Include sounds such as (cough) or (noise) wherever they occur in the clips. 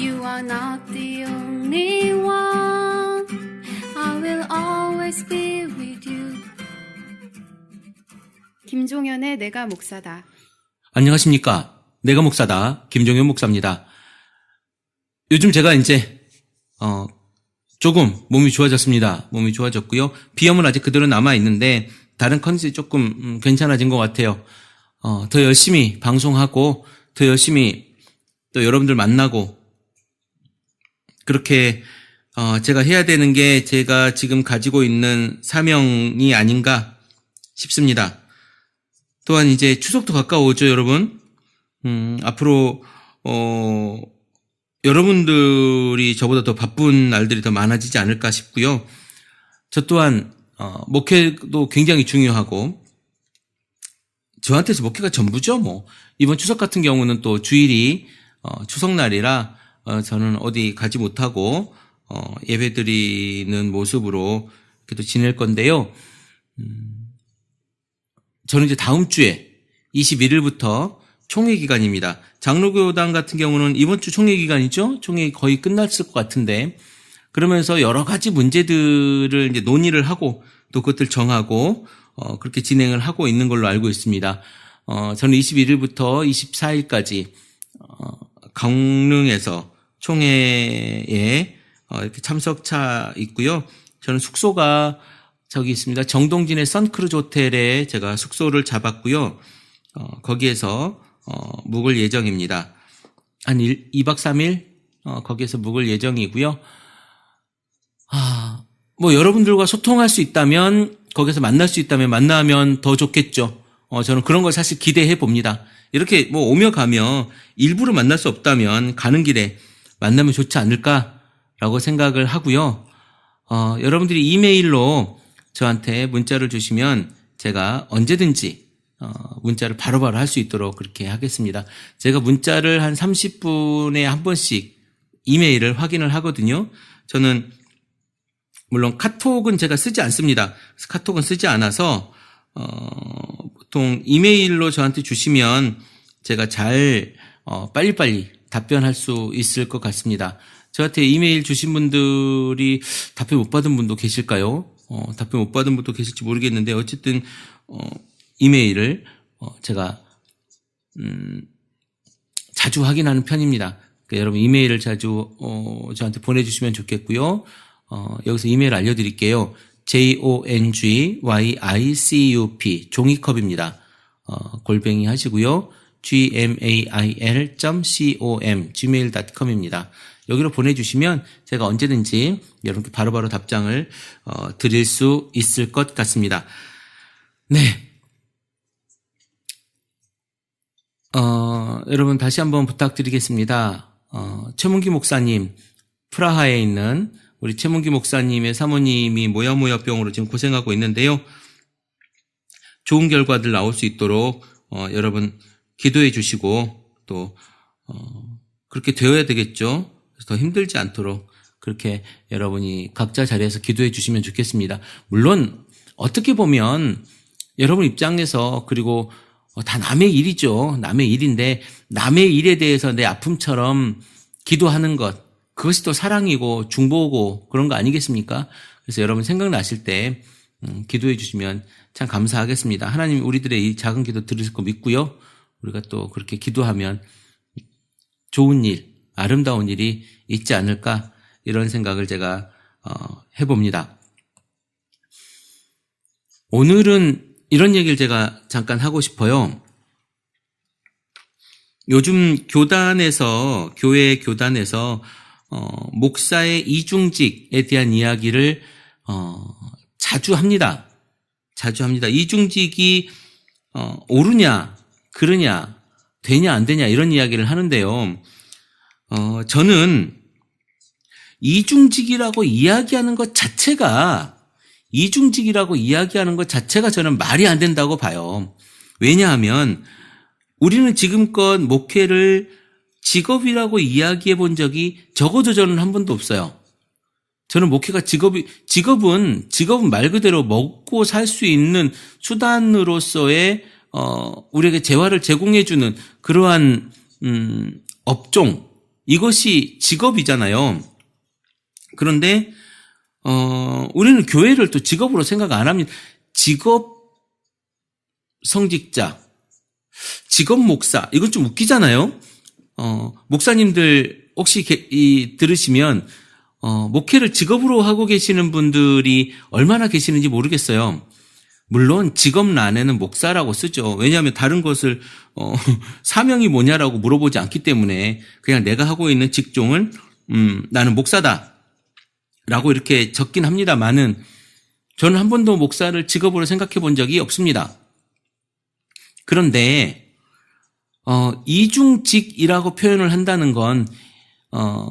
You are not the only one. I will always be with you. 김종현의 내가 목사다. 안녕하십니까. 내가 목사다. 김종현 목사입니다. 요즘 제가 이제, 어, 조금 몸이 좋아졌습니다. 몸이 좋아졌고요. 비염은 아직 그대로 남아 있는데, 다른 컨디션이 조금 음, 괜찮아진 것 같아요. 어, 더 열심히 방송하고, 더 열심히 또 여러분들 만나고, 그렇게, 어, 제가 해야 되는 게 제가 지금 가지고 있는 사명이 아닌가 싶습니다. 또한 이제 추석도 가까워오죠, 여러분. 음, 앞으로, 어, 여러분들이 저보다 더 바쁜 날들이 더 많아지지 않을까 싶고요. 저 또한, 어, 목회도 굉장히 중요하고, 저한테서 목회가 전부죠, 뭐. 이번 추석 같은 경우는 또 주일이, 어, 추석날이라, 어, 저는 어디 가지 못하고, 어, 예배 드리는 모습으로 그래도 지낼 건데요. 저는 이제 다음 주에 21일부터 총회 기간입니다. 장로교단 같은 경우는 이번 주 총회 기간이죠. 총회 거의 끝났을 것 같은데 그러면서 여러 가지 문제들을 이제 논의를 하고 또 그것들 정하고 어, 그렇게 진행을 하고 있는 걸로 알고 있습니다. 어, 저는 21일부터 24일까지 어, 강릉에서 총회에 어, 이렇게 참석차 있고요. 저는 숙소가 저기 있습니다. 정동진의 선크루즈 호텔에 제가 숙소를 잡았고요. 어, 거기에서 어, 묵을 예정입니다. 한 1, 2박 3일 어, 거기에서 묵을 예정이고요. 아, 뭐 여러분들과 소통할 수 있다면 거기서 만날 수 있다면 만나면 더 좋겠죠. 어, 저는 그런 걸 사실 기대해 봅니다. 이렇게 뭐 오며 가며 일부러 만날 수 없다면 가는 길에 만나면 좋지 않을까라고 생각을 하고요. 어, 여러분들이 이메일로 저한테 문자를 주시면 제가 언제든지 어, 문자를 바로바로 할 수 있도록 그렇게 하겠습니다. 제가 문자를 한 30분에 한 번씩 이메일을 확인을 하거든요. 저는 물론 카톡은 제가 쓰지 않습니다. 카톡은 쓰지 않아서 어, 보통 이메일로 저한테 주시면 제가 잘 어, 빨리빨리 답변할 수 있을 것 같습니다. 저한테 이메일 주신 분들이 답변 못 받은 분도 계실까요? 어, 답변 못 받은 분도 계실지 모르겠는데 어쨌든 어, 이메일을 어, 제가 음, 자주 확인하는 편입니다. 그러니까 여러분 이메일을 자주 어, 저한테 보내주시면 좋겠고요. 어, 여기서 이메일 알려드릴게요. J o n g y i c u p 종이컵입니다. 어, 골뱅이 하시고요. gmail.com gmail.com입니다. 여기로 보내주시면 제가 언제든지 여러분께 바로바로 답장을 어, 드릴 수 있을 것 같습니다. 네. 어, 여러분 다시 한번 부탁드리겠습니다. 어, 최문기 목사님, 프라하에 있는 우리 최문기 목사님의 사모님이 모야모야병으로 지금 고생하고 있는데요. 좋은 결과들 나올 수 있도록 어, 여러분 기도해 주시고 또 어, 그렇게 되어야 되겠죠. 더 힘들지 않도록 그렇게 여러분이 각자 자리에서 기도해 주시면 좋겠습니다. 물론 어떻게 보면 여러분 입장에서 그리고 어, 다 남의 일이죠. 남의 일인데 남의 일에 대해서 내 아픔처럼 기도하는 것 그것이 또 사랑이고 중보고 그런 거 아니겠습니까? 그래서 여러분 생각나실 때 음, 기도해 주시면 참 감사하겠습니다. 하나님 우리들의 이 작은 기도 들으실 거 믿고요. 우리가 또 그렇게 기도하면 좋은 일, 아름다운 일이 있지 않을까 이런 생각을 제가 어, 해봅니다. 오늘은 이런 얘기를 제가 잠깐 하고 싶어요. 요즘 교단에서 교회 교단에서 어, 목사의 이중직에 대한 이야기를 어, 자주 합니다. 자주 합니다. 이중직이 어, 옳으냐, 그르냐, 되냐, 안 되냐 이런 이야기를 하는데요. 어, 저는 이중직이라고 이야기하는 것 자체가 이중직이라고 이야기하는 것 자체가 저는 말이 안 된다고 봐요. 왜냐하면 우리는 지금껏 목회를 직업이라고 이야기해 본 적이 적어도 저는 한 번도 없어요. 저는 목회가 직업이, 직업은, 직업은 말 그대로 먹고 살 수 있는 수단으로서의, 어, 우리에게 재화를 제공해주는 그러한, 음, 업종인 이것이 직업이잖아요. 그런데 어, 우리는 교회를 또 직업으로 생각 안 합니다. 직업 성직자, 직업 목사, 이건 좀 웃기잖아요. 어, 목사님들 혹시 게- 이, 들으시면 어, 목회를 직업으로 하고 계시는 분들이 얼마나 계시는지 모르겠어요. 물론 직업란에는 목사라고 쓰죠. 왜냐하면 다른 것을 어, (laughs) 사명이 뭐냐라고 물어보지 않기 때문에 그냥 내가 하고 있는 직종을 음, 나는 목사다라고 이렇게 적긴 합니다만은 저는 한 번도 목사를 직업으로 생각해 본 적이 없습니다. 그런데 어, 이중직이라고 표현을 한다는 건 어,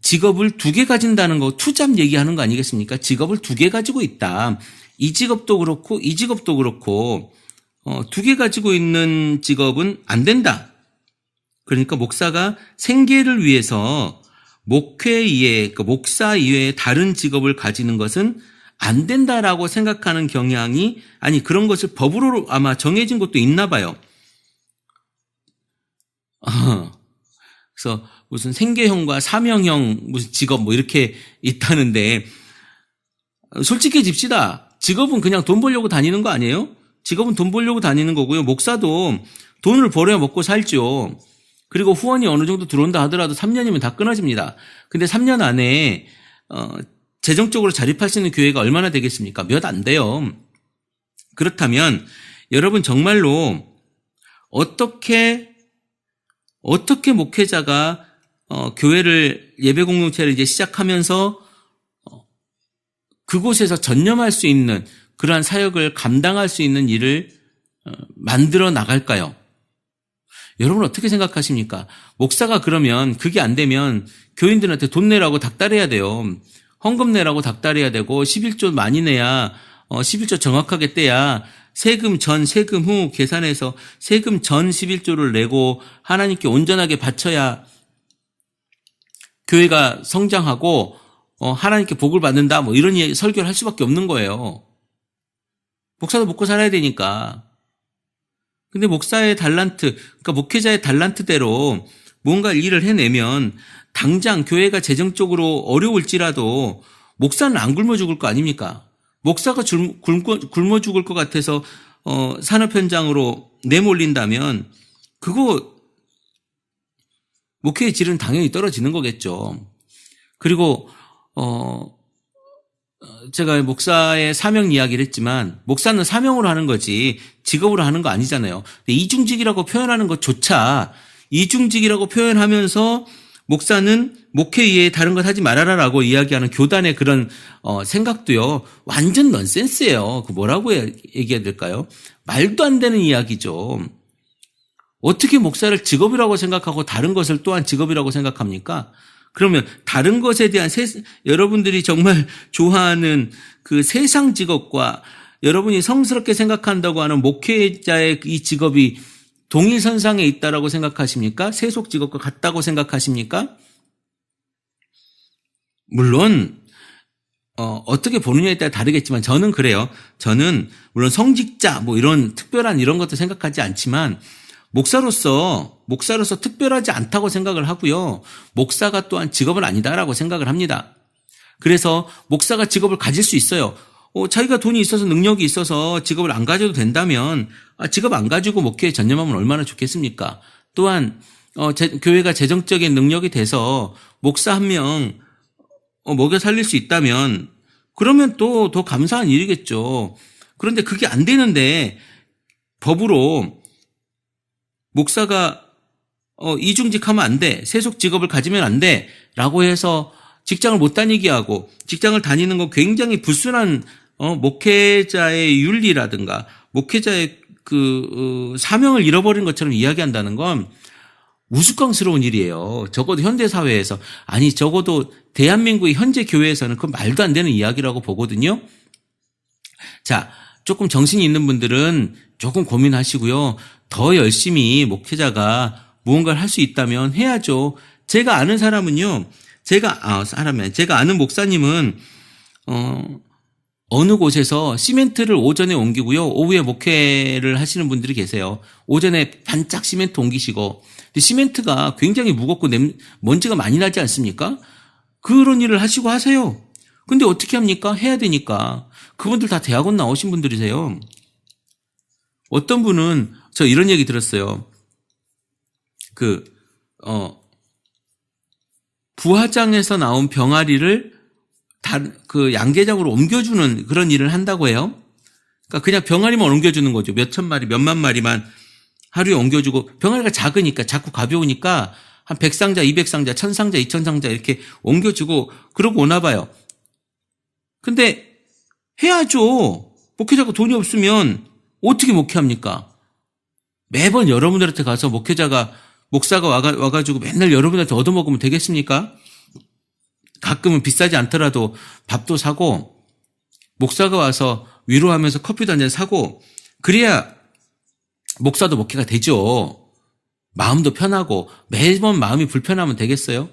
직업을 두 개 가진다는 거 투잡 얘기하는 거 아니겠습니까? 직업을 두 개 가지고 있다. 이 직업도 그렇고 이 직업도 그렇고 어, 두 개 가지고 있는 직업은 안 된다. 그러니까 목사가 생계를 위해서 목회 이외, 그 목사 이외에 다른 직업을 가지는 것은 안 된다라고 생각하는 경향이 아니 그런 것을 법으로 아마 정해진 것도 있나 봐요. 어, (laughs) 그래서 무슨 생계형과 사명형 무슨 직업 뭐 이렇게 있다는데 솔직히 집시다. 직업은 그냥 돈 벌려고 다니는 거 아니에요? 직업은 돈 벌려고 다니는 거고요. 목사도 돈을 벌어야 먹고 살죠. 그리고 후원이 어느 정도 들어온다 하더라도 3년이면 다 끊어집니다. 근데 3년 안에 어, 재정적으로 자립할 수 있는 교회가 얼마나 되겠습니까? 몇 안 돼요. 그렇다면 여러분 정말로 어떻게 어떻게 목회자가 어, 교회를 예배 공동체를 이제 시작하면서 어, 그곳에서 전념할 수 있는 그러한 사역을 감당할 수 있는 일을 어, 만들어 나갈까요? 여러분 어떻게 생각하십니까? 목사가 그러면 그게 안 되면 교인들한테 돈 내라고 닥달해야 돼요. 헌금 내라고 닥달해야 되고 11조 많이 내야 어 11조 정확하게 떼야 세금 전 세금 후 계산해서 세금 전 11조를 내고 하나님께 온전하게 바쳐야 교회가 성장하고 어 하나님께 복을 받는다 뭐 이런 예- 설교를 할 수밖에 없는 거예요. 목사도 먹고 살아야 되니까. 근데 목사의 달란트, 그러니까 목회자의 달란트대로 뭔가 일을 해내면 당장 교회가 재정적으로 어려울지라도 목사는 안 굶어 죽을 거 아닙니까? 목사가 굶어 죽을 것 같아서 어, 산업 현장으로 내몰린다면 그거 목회의 질은 당연히 떨어지는 거겠죠. 그리고 어 제가 목사의 사명 이야기를 했지만 목사는 사명으로 하는 거지 직업으로 하는 거 아니잖아요. 이중직이라고 표현하는 것조차 이중직이라고 표현하면서 목사는 목회 이외에 다른 것 하지 말아라라고 이야기하는 교단의 그런 어, 생각도요 완전 넌센스예요. 그 뭐라고 해- 얘기해야 될까요? 말도 안 되는 이야기죠. 어떻게 목사를 직업이라고 생각하고 다른 것을 또한 직업이라고 생각합니까? 그러면 다른 것에 대한 세, 여러분들이 정말 (laughs) 좋아하는 그 세상 직업과 여러분이 성스럽게 생각한다고 하는 목회자의 이 직업이 동일선상에 있다라고 생각하십니까? 세속 직업과 같다고 생각하십니까? 물론 어, 어떻게 보느냐에 따라 다르겠지만 저는 그래요. 저는 물론 성직자 뭐 이런 특별한 이런 것도 생각하지 않지만 목사로서 목사로서 특별하지 않다고 생각을 하고요. 목사가 또한 직업은 아니다라고 생각을 합니다. 그래서 목사가 직업을 가질 수 있어요. 어, 자기가 돈이 있어서 능력이 있어서 직업을 안 가져도 된다면 아, 직업 안 가지고 목회에 전념하면 얼마나 좋겠습니까? 또한 어, 제- 교회가 재정적인 능력이 돼서 목사 한명 어, 먹여 살릴 수 있다면 그러면 또 더 감사한 일이겠죠. 그런데 그게 안 되는데 법으로 목사가 어, 이중직하면 안 돼. 세속 직업을 가지면 안 돼. 라고 해서 직장을 못 다니게 하고 직장을 다니는 건 굉장히 불순한 어, 목회자의 윤리라든가 목회자의 그 어, 사명을 잃어버린 것처럼 이야기한다는 건 우스꽝스러운 일이에요. 적어도 현대 사회에서 아니 적어도 대한민국의 현재 교회에서는 그건 말도 안 되는 이야기라고 보거든요. 자, 조금 정신이 있는 분들은 조금 고민하시고요. 더 열심히 목회자가 무언가를 할 수 있다면 해야죠. 제가 아는 사람은요. 제가 아 사람이 제가 아는 목사님은 어 어느 곳에서 시멘트를 오전에 옮기고요. 오후에 목회를 하시는 분들이 계세요. 오전에 반짝 시멘트 옮기시고. 시멘트가 굉장히 무겁고 냄, 먼지가 많이 나지 않습니까? 그런 일을 하시고 하세요. 근데 어떻게 합니까? 해야 되니까. 그분들 다 대학원 나오신 분들이세요. 어떤 분은 저 이런 얘기 들었어요. 그, 어, 부화장에서 나온 병아리를 다, 그 양계장으로 옮겨주는 그런 일을 한다고 해요. 그러니까 그냥 병아리만 옮겨주는 거죠. 몇천 마리, 몇만 마리만 하루에 옮겨주고 병아리가 작으니까 자꾸 가벼우니까 한 100상자, 200상자, 1000상자, 2000상자 이렇게 옮겨주고 그러고 오나 봐요. 근데 해야죠. 목회자가 돈이 없으면 어떻게 목회합니까? 매번 여러분들한테 가서 목회자가 목사가 와가, 와가지고 맨날 여러분한테 얻어먹으면 되겠습니까? 가끔은 비싸지 않더라도 밥도 사고 목사가 와서 위로하면서 커피도 한 잔 사고 그래야 목사도 목회가 되죠. 마음도 편하고 매번 마음이 불편하면 되겠어요?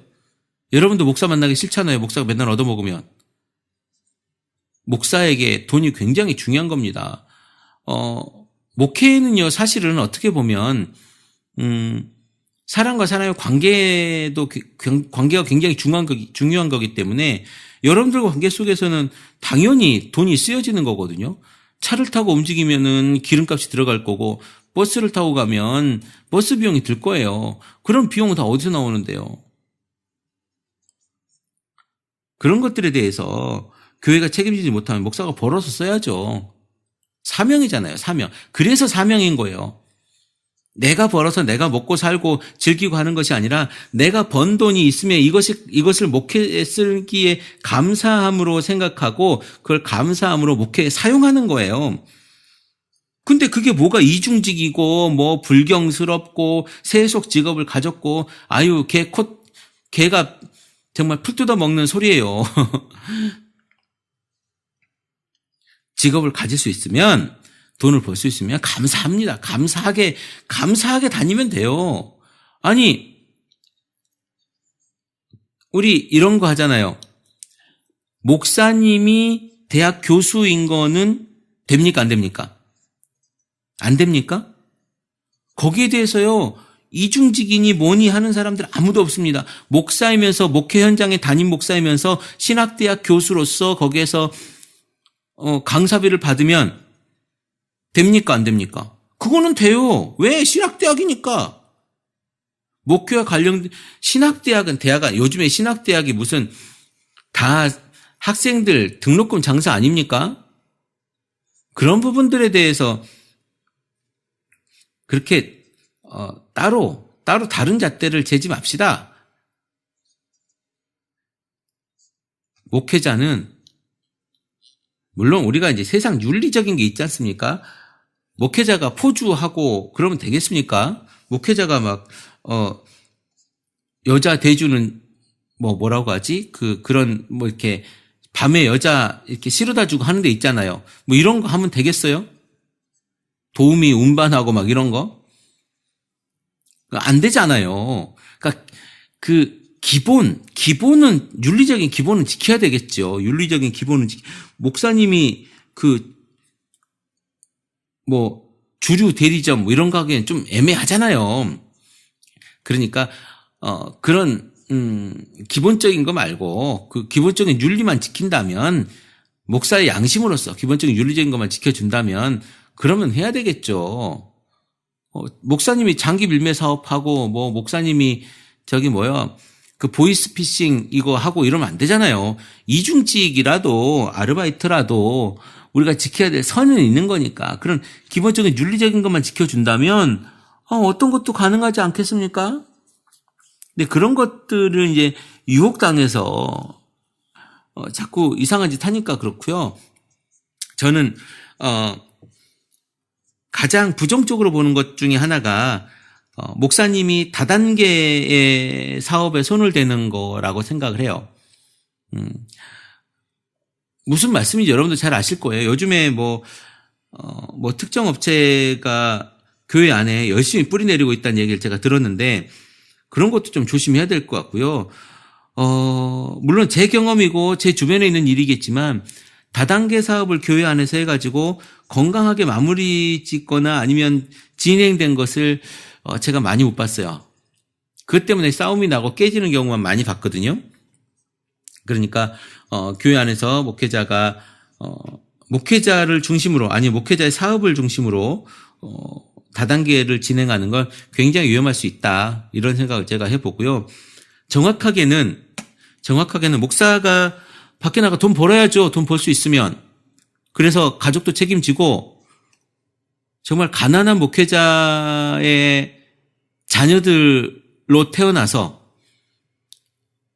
여러분도 목사 만나기 싫잖아요. 목사가 맨날 얻어먹으면. 목사에게 돈이 굉장히 중요한 겁니다. 어, 목회는요, 사실은 어떻게 보면, 음, 사람과 사람의 관계도, 그- 관계가 굉장히 중요한 거기, 중요한 거기 때문에 여러분들과 관계 속에서는 당연히 돈이 쓰여지는 거거든요. 차를 타고 움직이면은 기름값이 들어갈 거고, 버스를 타고 가면 버스 비용이 들 거예요. 그런 비용은 다 어디서 나오는데요? 그런 것들에 대해서 교회가 책임지지 못하면 목사가 벌어서 써야죠. 사명이잖아요, 사명. 그래서 사명인 거예요. 내가 벌어서 내가 먹고 살고 즐기고 하는 것이 아니라 내가 번 돈이 있으면 이것이, 이것을 목회에 쓰기에 감사함으로 생각하고 그걸 감사함으로 목회에 사용하는 거예요. 근데 그게 뭐가 이중직이고 뭐 불경스럽고 세속 직업을 가졌고 아유 걔 콧, 걔가 정말 풀 뜯어 먹는 소리예요. (laughs) 직업을 가질 수 있으면 돈을 벌 수 있으면 감사합니다. 감사하게 감사하게 다니면 돼요. 아니 우리 이런 거 하잖아요. 목사님이 대학 교수인 거는 됩니까 안 됩니까? 안 됩니까? 거기에 대해서요. 이중직이니 뭐니 하는 사람들 아무도 없습니다. 목사이면서 목회 현장에 담임 목사이면서 신학대학 교수로서 거기에서 어, 강사비를 받으면 됩니까? 안 됩니까? 그거는 돼요. 왜? 신학대학이니까. 목회와 관련, 신학대학은 대학가 요즘에 신학대학이 무슨 다 학생들 등록금 장사 아닙니까? 그런 부분들에 대해서 그렇게, 어, 따로, 따로 다른 잣대를 재지 맙시다. 목회자는 물론 우리가 이제 세상 윤리적인 게 있지 않습니까? 목회자가 포주하고 그러면 되겠습니까? 목회자가 막, 어, 여자 대주는 뭐 뭐라고 하지? 그, 그런 뭐 이렇게 밤에 여자 이렇게 실어다 주고 하는 데 있잖아요. 뭐 이런 거 하면 되겠어요? 도우미 운반하고 막 이런 거? 안 되잖아요. 그러니까 그 기본, 기본은, 윤리적인 기본은 지켜야 되겠죠. 윤리적인 기본은 지 목사님이 그, 뭐, 주류 대리점 뭐 이런 거 하기엔 좀 애매하잖아요. 그러니까, 어, 그런, 음, 기본적인 거 말고, 그 기본적인 윤리만 지킨다면, 목사의 양심으로서 기본적인 윤리적인 것만 지켜준다면, 그러면 해야 되겠죠. 어, 목사님이 장기 밀매 사업하고, 뭐, 목사님이 저기 뭐야, 그 보이스피싱 이거 하고 이러면 안 되잖아요. 이중직이라도 아르바이트라도 우리가 지켜야 될 선은 있는 거니까 그런 기본적인 윤리적인 것만 지켜준다면 어, 어떤 것도 가능하지 않겠습니까? 근데 그런 것들을 이제 유혹당해서 어, 자꾸 이상한 짓 하니까 그렇고요. 저는 어, 가장 부정적으로 보는 것 중에 하나가 어, 목사님이 다단계의 사업에 손을 대는 거라고 생각을 해요. 음, 무슨 말씀인지 여러분도 잘 아실 거예요. 요즘에 뭐, 어, 뭐 특정 업체가 교회 안에 열심히 뿌리 내리고 있다는 얘기를 제가 들었는데 그런 것도 좀 조심해야 될 것 같고요. 어, 물론 제 경험이고 제 주변에 있는 일이겠지만 다단계 사업을 교회 안에서 해가지고 건강하게 마무리 짓거나 아니면 진행된 것을 어, 제가 많이 못 봤어요. 그것 때문에 싸움이 나고 깨지는 경우만 많이 봤거든요. 그러니까 어, 교회 안에서 목회자가 어, 목회자를 중심으로 아니 목회자의 사업을 중심으로 어, 다단계를 진행하는 건 굉장히 위험할 수 있다 이런 생각을 제가 해보고요. 정확하게는 정확하게는 목사가 밖에 나가 돈 벌어야죠. 돈 벌 수 있으면 그래서 가족도 책임지고 정말 가난한 목회자의 자녀들로 태어나서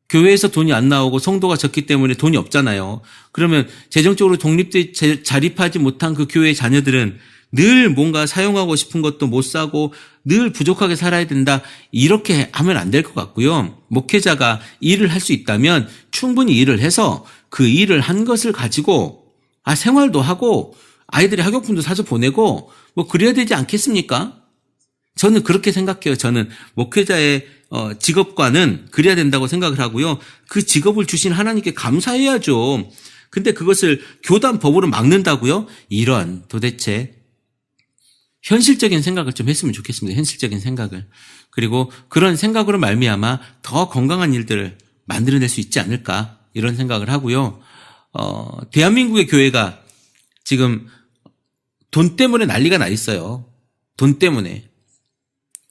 교회에서 돈이 안 나오고 성도가 적기 때문에 돈이 없잖아요. 그러면 재정적으로 독립돼 제- 자립하지 못한 그 교회의 자녀들은 늘 뭔가 사용하고 싶은 것도 못 사고 늘 부족하게 살아야 된다. 이렇게 하면 안 될 것 같고요. 목회자가 일을 할 수 있다면 충분히 일을 해서 그 일을 한 것을 가지고 아 생활도 하고 아이들의 학용품도 사서 보내고 뭐 그래야 되지 않겠습니까? 저는 그렇게 생각해요. 저는 목회자의 어, 직업과는 그래야 된다고 생각을 하고요. 그 직업을 주신 하나님께 감사해야죠. 근데 그것을 교단 법으로 막는다고요? 이런 도대체 현실적인 생각을 좀 했으면 좋겠습니다. 현실적인 생각을. 그리고 그런 생각으로 말미암아 더 건강한 일들을 만들어낼 수 있지 않을까 이런 생각을 하고요. 어, 대한민국의 교회가 지금 돈 때문에 난리가 나 있어요. 돈 때문에.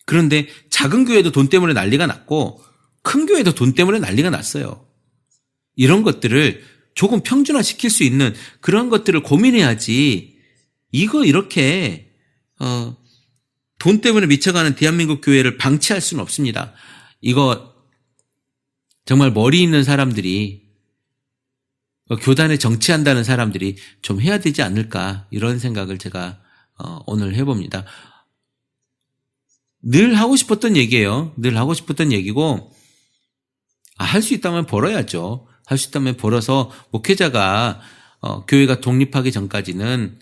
그런데 작은 교회도 돈 때문에 난리가 났고 큰 교회도 돈 때문에 난리가 났어요. 이런 것들을 조금 평준화 시킬 수 있는 그런 것들을 고민해야지 이거 이렇게 어, 돈 때문에 미쳐가는 대한민국 교회를 방치할 수는 없습니다. 이거 정말 머리 있는 사람들이 어, 교단에 정치한다는 사람들이 좀 해야 되지 않을까 이런 생각을 제가 어, 오늘 해봅니다. 늘 하고 싶었던 얘기예요. 늘 하고 싶었던 얘기고 아, 할 수 있다면 벌어야죠. 할 수 있다면 벌어서 목회자가 어, 교회가 독립하기 전까지는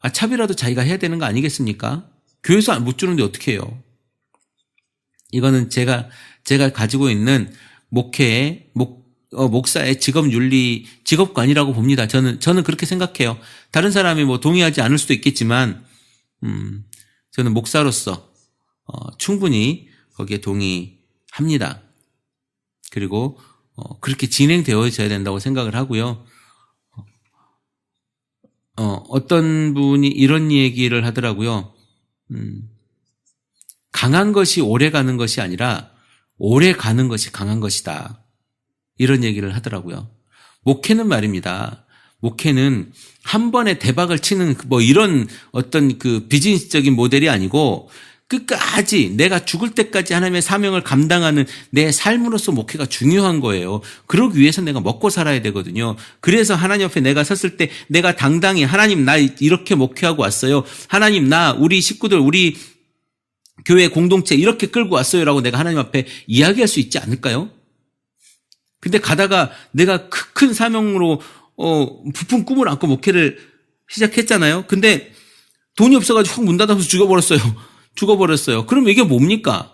아, 차비라도 자기가 해야 되는 거 아니겠습니까? 교회에서 못 주는데 어떻게 해요? 이거는 제가 제가 가지고 있는 목회의 목 어, 목사의 직업 윤리 직업관이라고 봅니다. 저는 저는 그렇게 생각해요. 다른 사람이 뭐 동의하지 않을 수도 있겠지만 음, 저는 목사로서 어, 충분히 거기에 동의합니다. 그리고 어, 그렇게 진행되어져야 된다고 생각을 하고요. 어, 어떤 분이 이런 얘기를 하더라고요. 음, 강한 것이 오래 가는 것이 아니라 오래 가는 것이 강한 것이다. 이런 얘기를 하더라고요. 목회는 말입니다. 목회는 한 번에 대박을 치는 뭐 이런 어떤 그 비즈니스적인 모델이 아니고 끝까지 내가 죽을 때까지 하나님의 사명을 감당하는 내 삶으로서 목회가 중요한 거예요. 그러기 위해서 내가 먹고 살아야 되거든요. 그래서 하나님 앞에 내가 섰을 때 내가 당당히 하나님 나 이렇게 목회하고 왔어요. 하나님 나 우리 식구들 우리 교회 공동체 이렇게 끌고 왔어요라고 내가 하나님 앞에 이야기할 수 있지 않을까요? 근데 가다가 내가 크- 큰 사명으로 어 부푼 꿈을 안고 목회를 시작했잖아요. 근데 돈이 없어가지고 확문 닫아서 죽어버렸어요. 죽어버렸어요. 그럼 이게 뭡니까?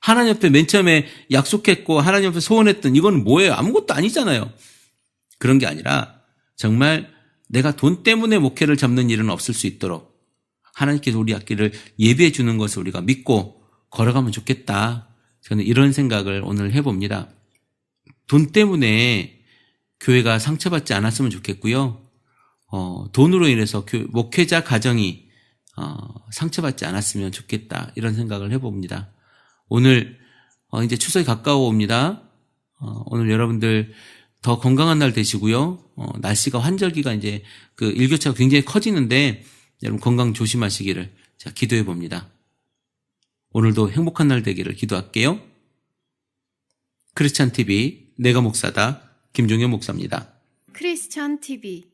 하나님 앞에 맨 처음에 약속했고 하나님 앞에 소원했던 이건 뭐예요? 아무것도 아니잖아요. 그런 게 아니라 정말 내가 돈 때문에 목회를 잡는 일은 없을 수 있도록 하나님께서 우리 앞길을 예비해 주는 것을 우리가 믿고 걸어가면 좋겠다. 저는 이런 생각을 오늘 해봅니다. 돈 때문에 교회가 상처받지 않았으면 좋겠고요. 어, 돈으로 인해서 교- 목회자 가정이 어, 상처받지 않았으면 좋겠다. 이런 생각을 해봅니다. 오늘 어, 이제 추석이 가까워 옵니다. 어, 오늘 여러분들 더 건강한 날 되시고요. 어, 날씨가 환절기가 이제 그 일교차가 굉장히 커지는데 여러분 건강 조심하시기를 제가 기도해 봅니다. 오늘도 행복한 날 되기를 기도할게요. 크리스찬 TV 내가 목사다 김종현 목사입니다. 크리스천 TV